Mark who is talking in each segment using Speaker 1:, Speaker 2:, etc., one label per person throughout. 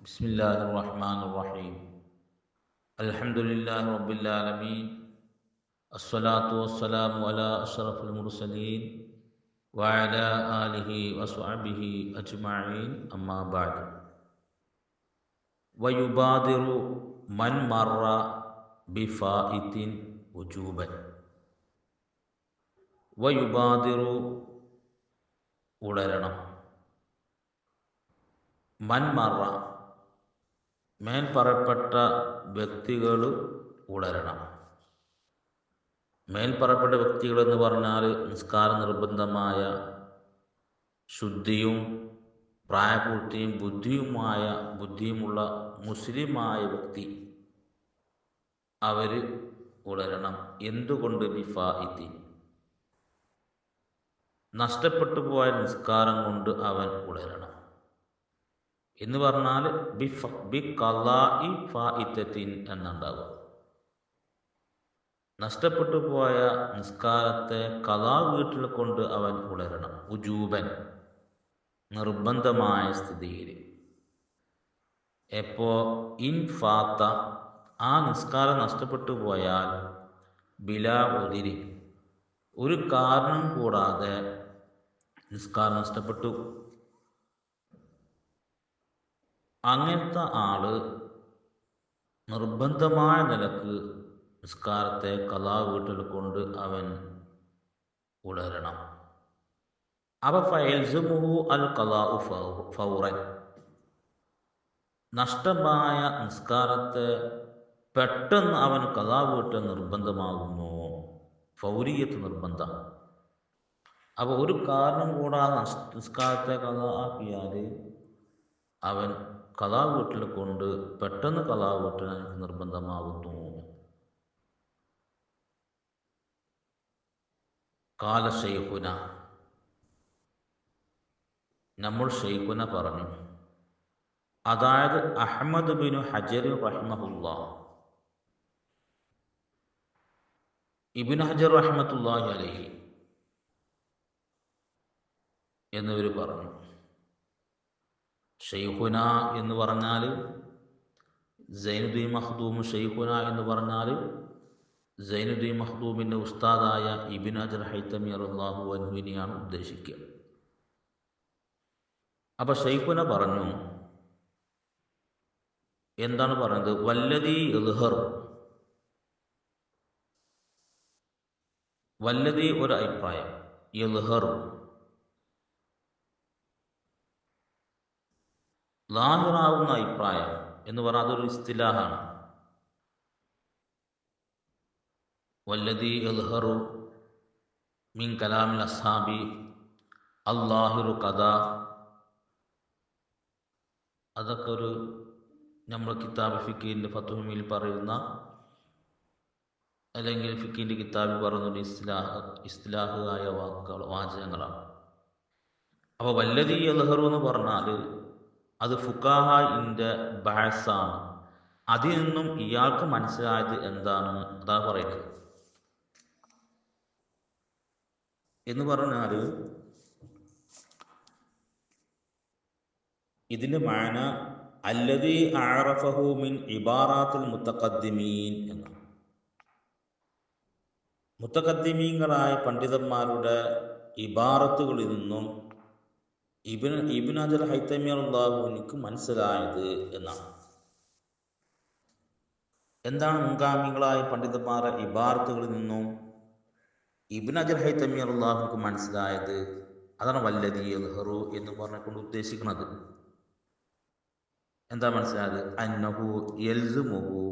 Speaker 1: بسم الله الرحمن الرحيم الحمد لله رب العالمين الصلاة والسلام على أشرف المرسلين وعلى آله وصحبه أجمعين أما بعد ويبادر من مر بفائت وجوبا ويبادر ഉളരണം മൻമറ മേൽ പറയപ്പെട്ട വ്യക്തികൾ ഉണരണം മേൽ പറയപ്പെട്ട വ്യക്തികൾ എന്ന് പറഞ്ഞാൽ നിസ്കാര നിർബന്ധമായ ശുദ്ധിയും പ്രായപൂർത്തിയും ബുദ്ധിയുമായ ബുദ്ധിയുമുള്ള മുസ്ലിമായ വ്യക്തി അവർ ഉണരണം എന്തുകൊണ്ട്? ബിഫായിത്തി നഷ്ടപ്പെട്ടു പോയ നിസ്കാരം കൊണ്ട് അവൻ ഉളരണം എന്ന് പറഞ്ഞാൽ ബി ബി കലായി ഫായിത്തത്തിൻ എന്നുണ്ടാകും നഷ്ടപ്പെട്ടു പോയ നിസ്കാരത്തെ കലാ വീട്ടിൽ കൊണ്ട് അവൻ ഉളരണം ഉജൂബൻ നിർബന്ധമായ സ്ഥിതിയിൽ. എപ്പോ ഇൻ ഫാത്ത ആ നിസ്കാരം നഷ്ടപ്പെട്ടു പോയാൽ ബിലാ ഉതിരി ഒരു കാരണം കൂടാതെ നിസ്കാരം നഷ്ടപ്പെട്ടു. അങ്ങനത്തെ ആൾ നിർബന്ധമായ നിലയ്ക്ക് നിസ്കാരത്തെ കലാ വീട്ടിൽ കൊണ്ട് അവൻ ഉളരണം അവ ഫയൽസുമുഹു അൽ കലാ ഫൗറൻ. നഷ്ടമായ നിസ്കാരത്തെ പെട്ടെന്ന് അവൻ കഥാ വീട്ട് നിർബന്ധമാകുന്നു. ഫൗരിയത്ത് നിർബന്ധം. അപ്പോൾ ഒരു കാരണം കൂടാതെ നിസ്കാരത്തെ കഥ ആക്കിയാൽ അവൻ വീട്ടിൽ കൊണ്ട് പെട്ടെന്ന് കഥാ വീട്ടിൽ എനിക്ക് നിർബന്ധമാകുന്നു കാല നമ്മൾ ഷെയ്ഖുന പറഞ്ഞു. അതായത് അഹമ്മദ് ബിനു ഹജർ റഹ്മഹുല്ല. ഇബിൻ ഹജർ റഹ്മത്തുല്ലാഹി അലഹി. എന്നിവർ പറഞ്ഞു. ഷെയ്ഖുന എന്ന് പറഞ്ഞാൽ സൈനുദ്ദീൻ മഹ്ദൂം ഷെയ്ഖുന എന്ന് പറഞ്ഞാൽ സൈനുദ്ദീൻ മഹ്ദൂമിന്റെ ഉസ്താദായ ഇബിൻ അജർ ഹൈത്തമി അള്ളാഹു അൻഹുവിനെയാണ് ഉദ്ദേശിക്കുക. അപ്പോൾ ഷെയ്ഖുന പറഞ്ഞു എന്താണ് പറയുന്നത് വല്ലതി ഇൽഹർ വല്ലതി ഒരു അഭിപ്രായം ഇൽഹർ ലാഹിറാവുന്ന അഭിപ്രായം എന്ന് പറഞ്ഞാൽ അതൊരു ഇസ്തിലാഹാണ്. വല്ലതി എൽഹറു മിൻ കലാമിൽ അസാബി അള്ളാഹിറു കഥ. അതൊക്കെ ഒരു നമ്മൾ കിതാബ് ഫിക്കീന്റെ ഫത്തുമിൽ പറയുന്ന അല്ലെങ്കിൽ ഫിക്കീന്റെ കിതാബിൽ പറയുന്ന ഇസ്ലാഹ് ഇസ്ലാഹായ വാക്കുകൾ വാചകങ്ങളാണ്. അപ്പോൾ വല്ലതി എൽഹറു എന്ന് പറഞ്ഞാൽ അത് ഫുക്കാഹ ഇന്റെ ബാസാണ് അതിൽ നിന്നും ഇയാൾക്ക് മനസ്സിലായത് എന്താണ്? അതാ പറയുന്നത്. എന്ന് പറഞ്ഞാൽ ഇതിന്റെ മാന അല്ലതി ആറഫഹു മിൻ ഇബാറാത്തുൽ മുത്തഖദ്ദിമീൻ എന്നാണ്. മുത്തഖദ്ദിമീങ്ങളായ പണ്ഡിതന്മാരുടെ ഇബാറത്തുകളിൽ നിന്നും ഇബിൻ ഇബിൻ അജൽ ഹൈത്തമിയറുള്ളാഹുവിനിക്ക് മനസ്സിലായത് എന്നാണ്. എന്താണ് മുൻഗാമികളായ പണ്ഡിതന്മാരുടെ ഇബാർത്തുകളിൽ നിന്നും ഇബിൻ അജൽ ഹൈത്തമിയറുള്ളാഹുവിനിക്ക് മനസ്സിലായത്? അതാണ് വല്ലതി ഹെറു എന്ന് പറഞ്ഞുകൊണ്ട് ഉദ്ദേശിക്കുന്നത്. എന്താ മനസ്സിലായത്? അന്നഹു യൽസുമുഹു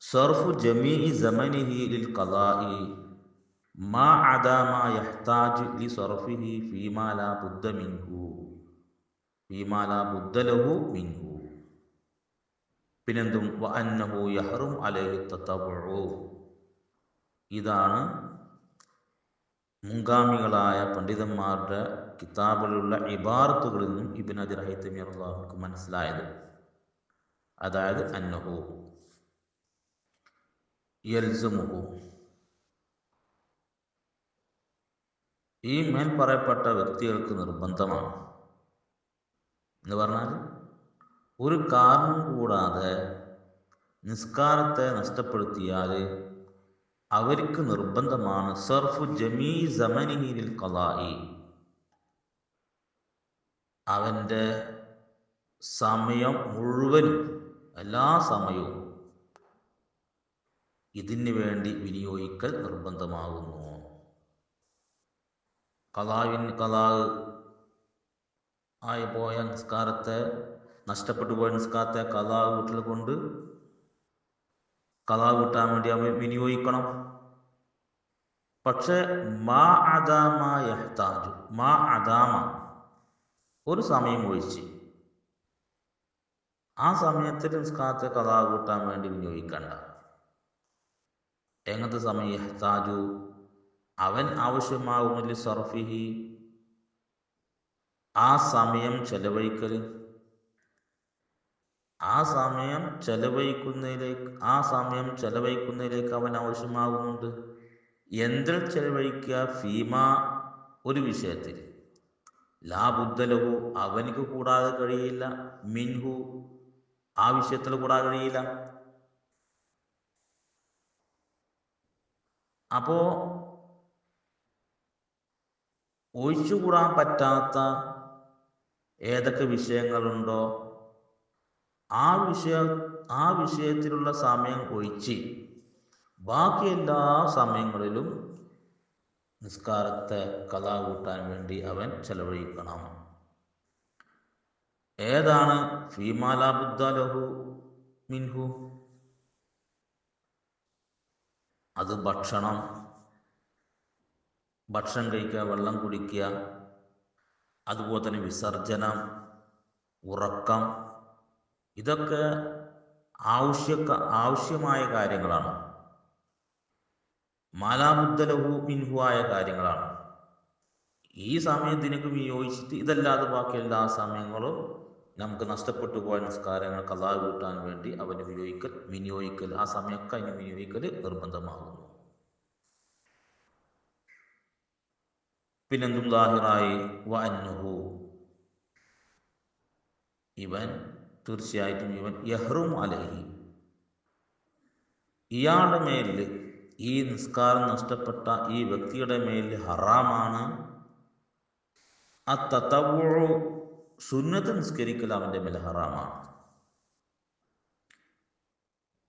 Speaker 1: സർഫു ജമീ സമനിഹി ലിൽ ഖലാഇ മാ അദാമ യഹ്താജ് ലി സർഫിഹി ഫീമാല ബുദ്ധ മിൻഹു. ഫീമാല ബുദ്ധലഹു ബുദ്ധ ലഹു മിൻഹു. പിന്നെന്തും? വ അന്നഹു യഹറും അലൈഹി തത്തബുഉ ഇതാണ് മുൻഗാമികളായ പണ്ഡിതന്മാരുടെ കിതാബിലുള്ള ഇബാറത്തുകളിൽ നിന്നും ഇബിൻ അജർ ഹൈത്തമി അള്ളാഹുക്ക് മനസ്സിലായത്. അതായത് അന്നഹു. യൽസുമുഹു. ഈ മേൽ പറയപ്പെട്ട വ്യക്തികൾക്ക് നിർബന്ധമാണ്. എന്ന് പറഞ്ഞാൽ ഒരു കാരണം കൂടാതെ നിസ്കാരത്തെ നഷ്ടപ്പെടുത്തിയാൽ അവർക്ക് നിർബന്ധമാണ്. സർഫു ജമീ ജമനിഹിൽ കലായി അവന്റെ സമയം മുഴുവനും എല്ലാ സമയവും ഇതിന് വേണ്ടി വിനിയോഗിക്കൽ നിർബന്ധമാകുന്നു. കലാവിൻ കലാൽ ആയി പോയ നിസ്കാരത്തെ നഷ്ടപ്പെട്ടു പോയ നിസ്കാരത്തെ കലാ വീട്ടിൽ കൊണ്ട് കലാ കൂട്ടാൻ വേണ്ടി അവ വിനിയോഗിക്കണം. പക്ഷെ മാ അദാമ യഹ്താജു മാ അദാമ ഒരു സമയം ഒഴിച്ച് ആ സമയത്തിൽ നിസ്കാരത്തെ കലാ കൂട്ടാൻ വേണ്ടി വിനിയോഗിക്കണ്ട. എങ്ങനത്തെ സമയം യഹ്താജു? അവൻ ആവശ്യമാകുന്നില്ല സർഫിഹി. ആ സമയം ചെലവഴിക്കൽ ആ സമയം ചെലവഴിക്കുന്നതിലേക്ക് ആ സമയം ചെലവഴിക്കുന്നതിലേക്ക് അവൻ ആവശ്യമാകുന്നുണ്ട് എന്തിൽ ചെലവഴിക്കുക? ഫീമ ഒരു വിഷയത്തിൽ. ലാബുദ്ധലഹു അവനിക്ക് കൂടാതെ കഴിയില്ല. മിൻഹു ആ വിഷയത്തിൽ കൂടാതെ കഴിയില്ല. അപ്പോ ഒഴിച്ചുകൂടാൻ പറ്റാത്ത ഏതൊക്കെ വിഷയങ്ങളുണ്ടോ ആ വിഷയ ആ വിഷയത്തിലുള്ള സമയം ഒഴിച്ച് ബാക്കി എല്ലാ സമയങ്ങളിലും നിസ്കാരത്തെ കഥ കൂട്ടാൻ വേണ്ടി അവൻ ചെലവഴിക്കണം. ഏതാണ്? ഫീമാലാബുദ്ദലഹു മിൻഹു. അത് ഭക്ഷണം ഭക്ഷണം കഴിക്കുക വെള്ളം കുടിക്കുക അതുപോലെ തന്നെ വിസർജനം ഉറക്കം ഇതൊക്കെ ആവശ്യ ആവശ്യമായ കാര്യങ്ങളാണ്. മാലാബുദ്ധലഹു മിൻഹുവായ കാര്യങ്ങളാണ്. ഈ സമയത്തിനൊക്കെ വിനിയോഗിച്ചിട്ട് ഇതല്ലാതെ ബാക്കി എല്ലാ സമയങ്ങളും നമുക്ക് നഷ്ടപ്പെട്ടു പോയ നിസ്കാരങ്ങൾ കഥാ കൂട്ടാൻ വേണ്ടി അവന് വിനിയോഗിക്കൽ വിനിയോഗിക്കൽ ആ സമയമൊക്കെ അതിന് വിനിയോഗിക്കൽ നിർബന്ധമാകുന്നു. പിന്നെന്തും ദാഹിറായി വ അന്നുഹു ഇവൻ തീർച്ചയായിട്ടും ഇവൻ യഹ്റും അലഹി. ഇയാളുടെ മേലിൽ ഈ നിസ്കാരം നഷ്ടപ്പെട്ട ഈ വ്യക്തിയുടെ മേലിൽ ഹറാമാണ്. ആ തത്തവോ സുന്നത്ത് നിസ്കരിക്കൽ അവന്റെ മേൽ ഹറാമാണ്.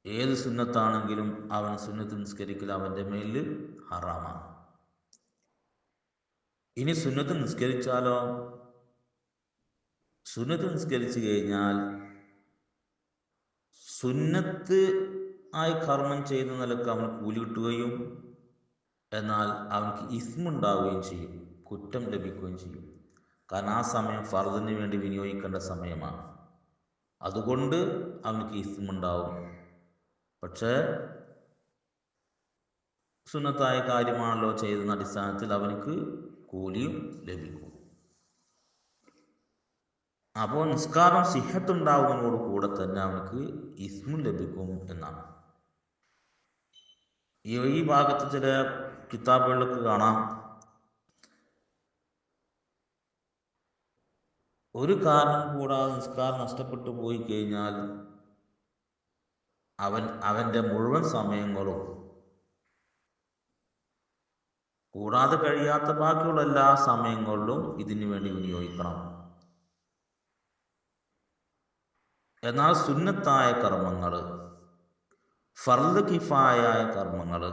Speaker 1: ഏത് സുന്നത്താണെങ്കിലും അവൻ സുന്നത്ത് നിസ്കരിക്കൽ അവന്റെ മേലിൽ ഹറാമാണ്. ഇനി സുന്നത്ത് നിസ്കരിച്ചാലോ? സുന്നത്ത് നിസ്കരിച്ചു കഴിഞ്ഞാൽ സുന്നത്ത് ആയി കർമ്മം ചെയ്ത നിലയ്ക്ക് അവന് കൂലി കിട്ടുകയും എന്നാൽ അവനക്ക് ഇസ്മുണ്ടാവുകയും ചെയ്യും കുറ്റം ലഭിക്കുകയും ചെയ്യും. കാരണം ആ സമയം ഫർദിന് വേണ്ടി വിനിയോഗിക്കേണ്ട സമയമാണ്. അതുകൊണ്ട് അവനക്ക് ഇസ്മുണ്ടാവും. പക്ഷേ സുന്നത്തായ കാര്യമാണല്ലോ ചെയ്തെന്ന അടിസ്ഥാനത്തിൽ അവനക്ക് കൂലിയും ലഭിക്കും. അപ്പോൾ നിസ്കാരം സിഹത്തുണ്ടാവുന്നതോട് കൂടെ തന്നെ അവനക്ക് ഇസ്മും ലഭിക്കും എന്നാണ്. ഈ ഈ ഭാഗത്ത് ചില കിതാബുകളിലൊക്കെ കാണാം. ഒരു കാരണം കൂടാതെ നിസ്കാരം നഷ്ടപ്പെട്ടു പോയി കഴിഞ്ഞാൽ അവൻ അവന്റെ മുഴുവൻ സമയങ്ങളും കൂടാതെ കഴിയാത്ത ബാക്കിയുള്ള എല്ലാ സമയങ്ങളിലും ഇതിനു വേണ്ടി വിനിയോഗിക്കണം. എന്നാൽ സുന്നത്തായ കർമ്മങ്ങൾ ഫർദ് കിഫായായ കർമ്മങ്ങൾ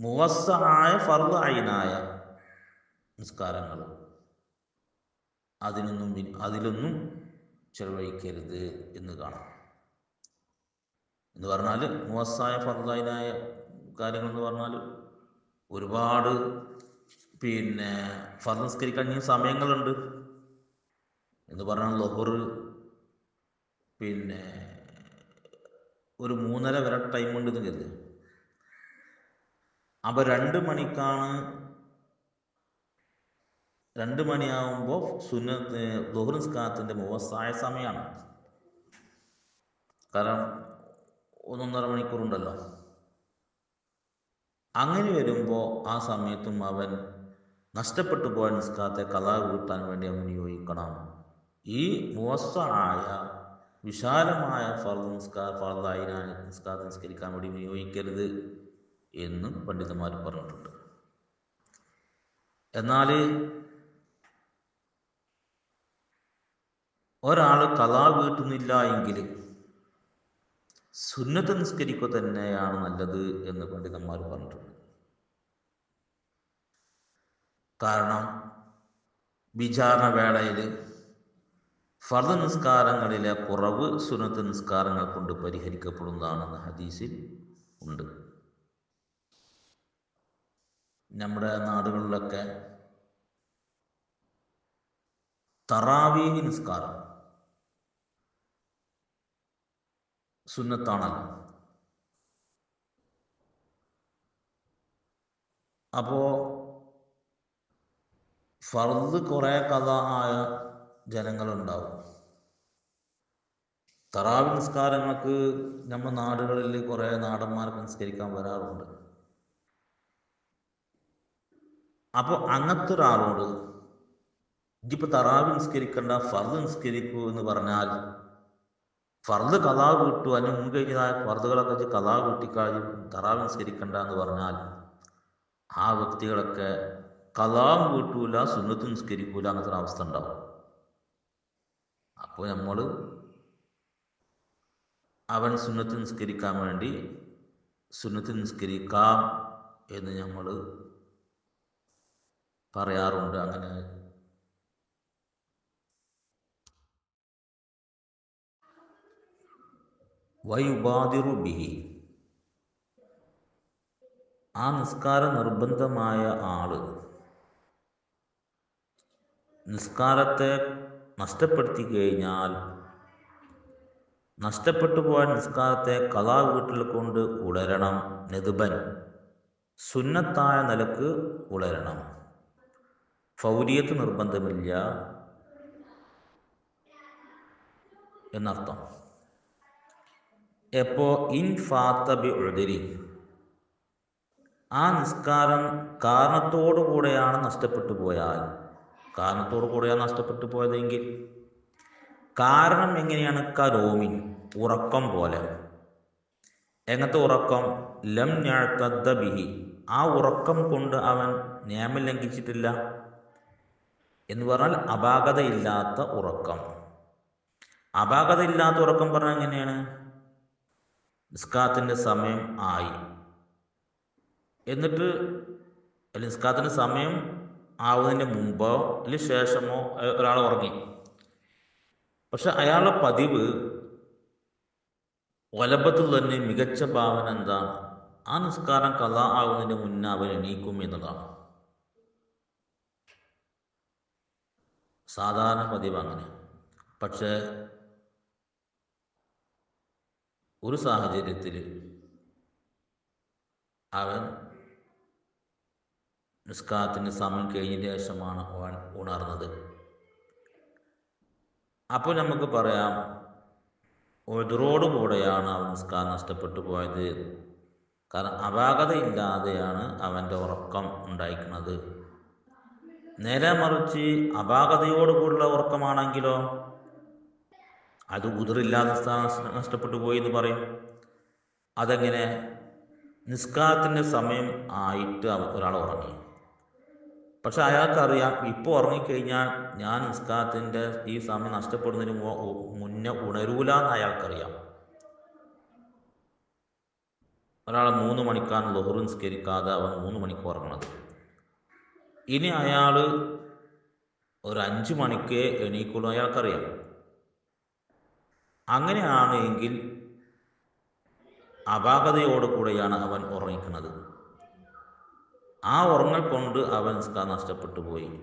Speaker 1: മുവസ്സായ ഫർദ് അയിനായ നിസ്കാരങ്ങൾ അതിനൊന്നും അതിലൊന്നും ചെലവഴിക്കരുത് എന്ന് കാണാം. എന്ന് പറഞ്ഞാൽ മുവസ്സായ അയിനായ കാര്യങ്ങൾ എന്ന് പറഞ്ഞാൽ ഒരുപാട് പിന്നെ ഫർദ് നിസ്കരിക്കാൻ ഇനിയും സമയങ്ങളുണ്ട്. എന്ന് പറഞ്ഞാൽ ലൊഹർ പിന്നെ ഒരു മൂന്നര വരെ ടൈം ഉണ്ട് എന്ന് കരുത് അപ്പോൾ രണ്ട് മണിക്കാണ് രണ്ട് മണിയാവുമ്പോൾ സുന്നത്ത് ലൊഹർ നിസ്കാരത്തിന്റെ മുഖസായ സമയമാണ്. കാരണം ഒന്നൊന്നര മണിക്കൂറുണ്ടല്ലോ. അങ്ങനെ വരുമ്പോൾ ആ സമയത്തും അവൻ നഷ്ടപ്പെട്ടു പോയ നിസ്കാരത്തെ കഥ കൂട്ടാൻ വേണ്ടി അവൻ നിയോഗിക്കണം. ഈ മോശമായ വിശാലമായ ഫർദ് നിസ്കാര ഫർദായി നിസ്കാരം നിസ്കരിക്കാൻ വേണ്ടി വിനിയോഗിക്കരുത് എന്ന് പണ്ഡിതന്മാർ പറഞ്ഞിട്ടുണ്ട്. എന്നാൽ ഒരാൾ കലാ വീട്ടുന്നില്ല എങ്കിൽ സുന്നത്ത് നിസ്കരിക്കുക തന്നെയാണ് നല്ലത് എന്ന് പണ്ഡിതന്മാർ പറഞ്ഞിട്ടുണ്ട്. കാരണം വിചാരണ വേളയിൽ ഫർദ് നിസ്കാരങ്ങളിലെ കുറവ് സുന്നത്ത് നിസ്കാരങ്ങൾ കൊണ്ട് പരിഹരിക്കപ്പെടുന്നതാണെന്ന് ഹദീസിൽ ഉണ്ട്. നമ്മുടെ നാടുകളിലൊക്കെ തറാവീഹ് നിസ്കാരം സുന്നത്താണല്ലോ അപ്പോ ഫർദ് കുറെ കഥ ആയ ജനങ്ങളുണ്ടാവും. തറാവി നിസ്കാരങ്ങൾക്ക് നമ്മുടെ നാടുകളിൽ കുറെ നാടന്മാർക്ക് നിസ്കരിക്കാൻ വരാറുണ്ട്. അപ്പോൾ അങ്ങനത്തെ ഒരാളോട് ഇതിപ്പോ തറാവി നിസ്കരിക്കേണ്ട ഫർദ് നിസ്കരിക്കൂ എന്ന് പറഞ്ഞാൽ ഫർദ് കഥാ കിട്ടു അതിന് മുൻ കഴിഞ്ഞതായ ഫർദുകളൊക്കെ വെച്ച് കലാ വീട്ടിക്കാഴും തറാവി നിസ്കരിക്കണ്ട എന്ന് പറഞ്ഞാൽ ആ വ്യക്തികളൊക്കെ കലാം കിട്ടൂല സുന്നത്ത് നിസ്കരിക്കൂല ഒരു അവസ്ഥ ഉണ്ടാവും. അപ്പോൾ നമ്മൾ അവൻ സുന്നത്ത് നിസ്കരിക്കാൻ വേണ്ടി സുന്നത്ത് നിസ്കരിക്കാം എന്ന് നമ്മൾ പറയാറുണ്ട്. അങ്ങനെ വയുബാദിറു ബിഹി. ആ നിസ്കാര നിർബന്ധമായ ആൾ നിസ്കാരത്തെ നഷ്ടപ്പെടുത്തി കഴിഞ്ഞാൽ നഷ്ടപ്പെട്ടു പോയ നിസ്കാരത്തെ കലാ വീട്ടിൽ കൊണ്ട് ഉളരണം നെതുബൻ. സുന്നത്തായ നിലയ്ക്ക് ഉളരണം ഫൗരിയത്ത് നിർബന്ധമില്ല എന്നർത്ഥം. എപ്പോ ഇൻ ഫാത്തബി ഉഴുതിരി. ആ നിസ്കാരം കാരണത്തോടു കൂടെയാണ് നഷ്ടപ്പെട്ടു പോയാൽ. കാരണത്തോടു കൂടെയാണ് നഷ്ടപ്പെട്ടു പോയതെങ്കിൽ. കാരണം എങ്ങനെയാണ്? കരോമിൻ ഉറക്കം പോലെ. എങ്ങനത്തെ ഉറക്കം? ലം ഞാഴ്ത്തദ്ദ ബിഹി. ആ ഉറക്കം കൊണ്ട് അവൻ നിയമം ലംഘിച്ചിട്ടില്ല. എന്ന് പറഞ്ഞാൽ അപാകതയില്ലാത്ത ഉറക്കം. അപാകതയില്ലാത്ത ഉറക്കം പറഞ്ഞാൽ എങ്ങനെയാണ്? നിസ്കാത്തിന്റെ സമയം ആയി. എന്നിട്ട് അല്ലെങ്കിൽ നിസ്കാത്തിന്റെ സമയം ആവുന്നതിന് മുമ്പോ അല്ലെങ്കിൽ ശേഷമോ ഒരാൾ ഉറങ്ങി. പക്ഷെ അയാളുടെ പതിവ് ഒലബത്തിൽ തന്നെ മികച്ച ഭാവന എന്താണ്? ആ നിസ്കാരം കഥ ആവുന്നതിന് മുന്നേ അവൻ എണീക്കും എന്നതാണ്. സാധാരണ പതിവ് അങ്ങനെ. പക്ഷേ ഒരു സാഹചര്യത്തിൽ അവൻ നിസ്കാരത്തിന് സമയം കഴിഞ്ഞതിന് ശേഷമാണ് അവൻ ഉണർന്നത്. അപ്പോൾ നമുക്ക് പറയാം ഒതിറോടുകൂടെയാണ് അവൻ നിസ്കാരം നഷ്ടപ്പെട്ടു പോയത്. കാരണം അപാകതയില്ലാതെയാണ് അവന്റെ ഉറക്കം ഉണ്ടായിരിക്കുന്നത്. നേരെ മറിച്ച് അപാകതയോടുകൂടിയുള്ള ഉറക്കമാണെങ്കിലോ അത് ഉതിറില്ലാതെ നഷ്ടപ്പെട്ടു പോയി എന്ന് പറയും. അതെങ്ങനെ? നിസ്കാരത്തിന്റെ സമയം ആയിട്ട് ഒരാൾ ഉറങ്ങി. പക്ഷെ അയാൾക്കറിയാം ഇപ്പോൾ ഉറങ്ങിക്കഴിഞ്ഞാൽ ഞാൻ നിസ്കാരത്തിന്റെ ഈ സമയം നഷ്ടപ്പെടുന്നതിന് മുന്നേ ഉണരൂല എന്ന് അയാൾക്കറിയാം. ഒരാൾ മൂന്ന് മണിക്കാണ് ലൊഹറ് നിസ്കരിക്കാതെ അവൻ മൂന്ന് മണിക്ക് ഉറങ്ങണത്. ഇനി അയാൾ ഒരു അഞ്ച് മണിക്ക് എണീക്കുള്ളൂ അയാൾക്കറിയാം. അങ്ങനെയാണ് എങ്കിൽ അപാകതയോടുകൂടെയാണ് അവൻ ഉറങ്ങിക്കുന്നത്. ആ ഉറങ്ങൽ കൊണ്ട് അവൻ നിസ്കാരം നഷ്ടപ്പെട്ടു പോയി.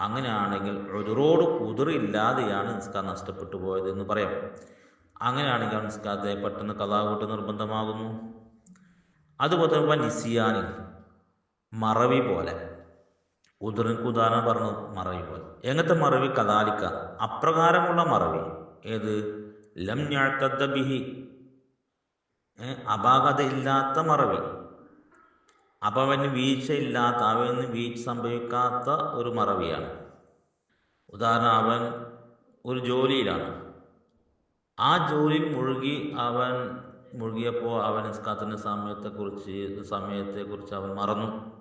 Speaker 1: അങ്ങനെയാണെങ്കിൽ ഒതിറോട് കുതിറില്ലാതെയാണ് നിസ്കാരം നഷ്ടപ്പെട്ടു പോയത് എന്ന് പറയാം. അങ്ങനെയാണെങ്കിൽ അവൻ നിസ്കാരത്തെ പെട്ടെന്ന് കഥാകൂട്ട് നിർബന്ധമാകുന്നു. അതുപോലെ തന്നെ നിസിയാനി മറവി പോലെ. ഉതിറിക്ക് ഉദാഹരണം പറഞ്ഞു മറവി പോലെ. എങ്ങനത്തെ മറവി? കഥാലിക്ക അപ്രകാരമുള്ള മറവി. ഏത്? ലം ഞാഴ്ത്തദ്ദ ബിഹി. അപാകതയില്ലാത്ത മറവി അപവന് വീഴ്ചയില്ലാത്ത അവന് വീഴ്ച സംഭവിക്കാത്ത ഒരു മറവിയാണ്. ഉദാഹരണം അവൻ ഒരു ജോലിയിലാണ്. ആ ജോലിയിൽ മുഴുകി അവൻ മുഴുകിയപ്പോൾ അവൻ നിസ്കാത്തിന്റെ സമയത്തെക്കുറിച്ച് സമയത്തെക്കുറിച്ച് അവൻ മറന്നു.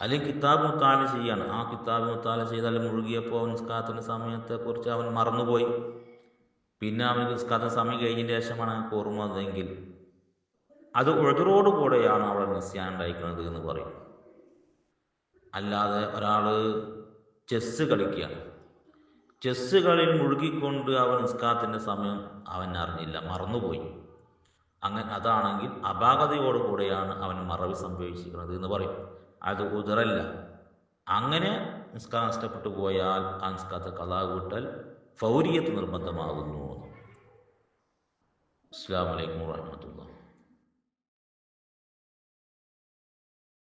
Speaker 1: അല്ലെങ്കിൽ കിതാബ് മുത്താല ചെയ്യാണ്. ആ കിതാബ് മുത്താല ചെയ്താൽ മുഴുകിയപ്പോൾ അവൻ നിസ്കാത്തിന്റെ സമയത്തെക്കുറിച്ച് അവൻ മറന്നുപോയി. പിന്നെ അവൻ കഥ സമയം കഴിഞ്ഞതിന് ശേഷമാണ് അവനക്ക് ഓർമ്മ വന്നതെങ്കിൽ അത് ഉഴതറോട് കൂടെയാണ് അവിടെ നിസ്യാൻ ഉണ്ടായിരിക്കുന്നത് എന്ന് പറയും. അല്ലാതെ ഒരാൾ ചെസ്സ് കളിക്കുക ചെസ്സ് കളിയിൽ മുഴുകിക്കൊണ്ട് അവൻ നിസ്കാരത്തിന്റെ സമയം അവൻ അറിഞ്ഞില്ല മറന്നുപോയി. അങ്ങനെ അതാണെങ്കിൽ അപാകതയോടുകൂടെയാണ് അവൻ മറവി സംഭവിച്ചിരിക്കുന്നത് എന്ന് പറയും. അത് ഉദറല്ല അങ്ങനെ നിസ്കാരം നഷ്ടപ്പെട്ടു പോയാൽ ആ നിസ്കാരത്തെ കഥാ വീട്ടൽ ഫൗരിയത്ത് നിർബന്ധമാകുന്നു. അസ്സാം വലൈക്കും വാഹമത്തുള്ള